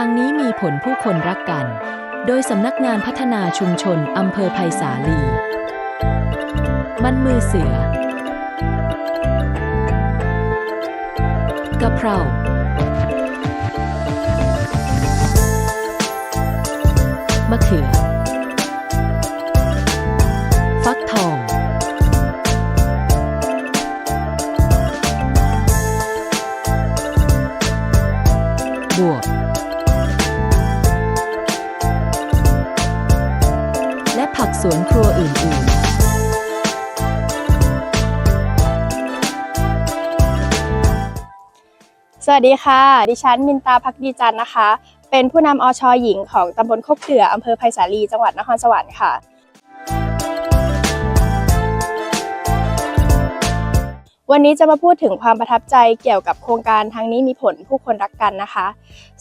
างนี้มีผลผู้คนรักกัน โดยสำนักงานพัฒนาชุมชนอำเภอไผ่สาลี มันมือเสือกะเพรา มะเขือ ฟักทอง บวบ ผักสวนครัวอื่น ๆสวัสดีค่ะ ดิฉันมินตาพักดีจันนะคะ เป็นผู้นำอชอหญิงของตำบลโคกเกืออำเภอไผ่สาลี จังหวัดนครสวรรค์ค่ะ วันนี้จะมาพูดถึงความประทับใจเกี่ยวกับโครงการทางนี้มีผลผู้คนรักกันนะคะ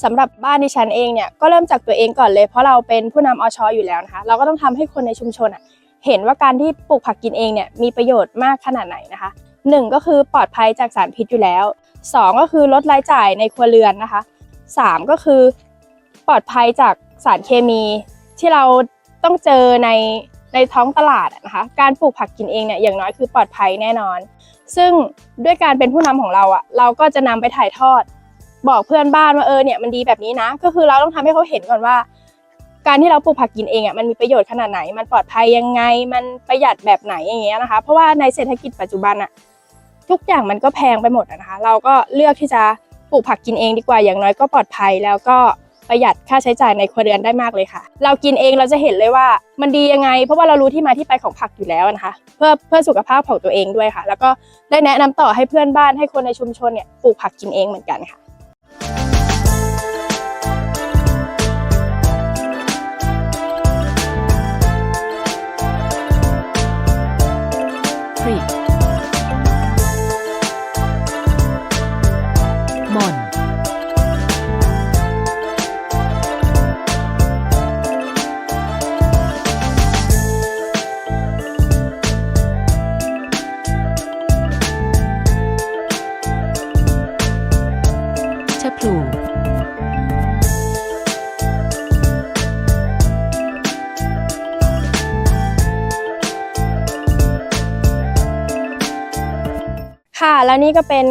สำหรับบ้านดิฉันเองเนี่ยก็เริ่มจากตัวเองก่อนเลยเพราะเราเป็นผู้นำอชอยู่แล้วนะคะ เราก็ต้องทำให้คนในชุมชนเห็นว่าการที่ปลูกผักกินเองเนี่ยมีประโยชน์มากขนาดไหนนะคะหนึ่งก็คือปลอดภัยจากสารพิษอยู่แล้วสองก็คือลดรายจ่ายในครัวเรือนนะคะสามก็คือปลอดภัยจากสารเคมีที่เราต้องเจอในในท้องตลาดนะคะ การปลูกผักกินเองเนี่ยอย่างน้อยคือปลอดภัยแน่นอน ซึ่งด้วยการเป็นผู้นำของเราอะเราก็จะนำไปถ่ายทอด บอกเพื่อนบ้านว่าเออเนี่ยมันดีแบบนี้นะ ก็คือเราต้องทำให้เขาเห็นก่อนว่า การที่เราปลูกผักกินเองอะมันมีประโยชน์ขนาดไหน มันปลอดภัยยังไง มันประหยัดแบบไหนอย่างเงี้ยนะคะ เพราะว่าในเศรษฐกิจปัจจุบันอะทุกอย่างมันก็แพงไปหมดนะคะ เราก็เลือกที่จะปลูกผักกินเองดีกว่าอย่างน้อยก็ปลอดภัยแล้วก็ ประหยัดค่าใช้จ่ายในครัวเรือนได้มากเลยค่ะ เรากินเองเราจะเห็นเลยว่ามันดียังไง เพราะว่าเรารู้ที่มาที่ไปของผักอยู่แล้วนะคะ เพื่อเพื่อสุขภาพของตัวเองด้วยค่ะ แล้วก็ได้แนะนำต่อให้เพื่อนบ้านให้คนในชุมชนเนี่ยปลูกผักกินเองเหมือนกันค่ะ พลูค่ะแล้วนี่ก็เป็น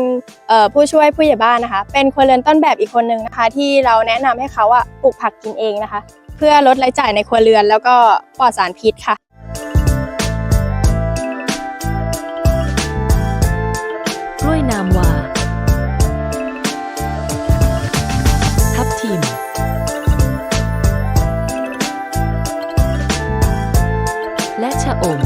ผู้ช่วยผู้ใหญ่บ้านนะคะ เป็นครัวเรือนต้นแบบอีกคนหนึ่งนะคะ ที่เราแนะนำให้เขาอะปลูกผักกินเองนะคะ เพื่อลดรายจ่ายในครัวเรือนแล้วก็ปลอดสารพิษค่ะ ชอม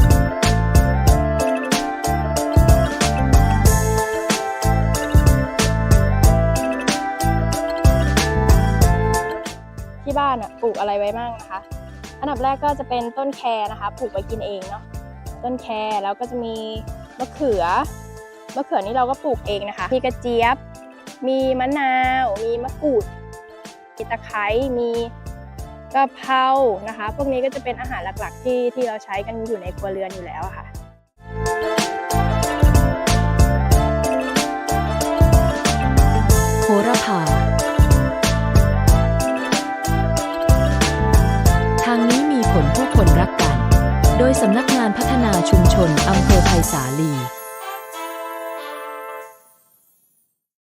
ที่บ้านอะปลูกอะไรไว้บ้างนะคะ อันดับแรกก็จะเป็นต้นแครนะคะ ปลูกไว้กินเองเนาะ ต้นแครแล้วก็จะมีมะเขือ มะเขือนี่เราก็ปลูกเองนะคะ มีกระเจี๊ยบ มีมะนาว มีมะกรูดมีตะไคร้ มี กะเพรานะคะ พวกนี้ก็จะเป็นอาหารหลักๆที่ที่เราใช้กันอยู่ในครัวเรือนอยู่แล้วค่ะโหระพาทางนี้มีผลผู้คนรักกัน โดยสำนักงานพัฒนาชุมชนอำเภอไผ่สาลี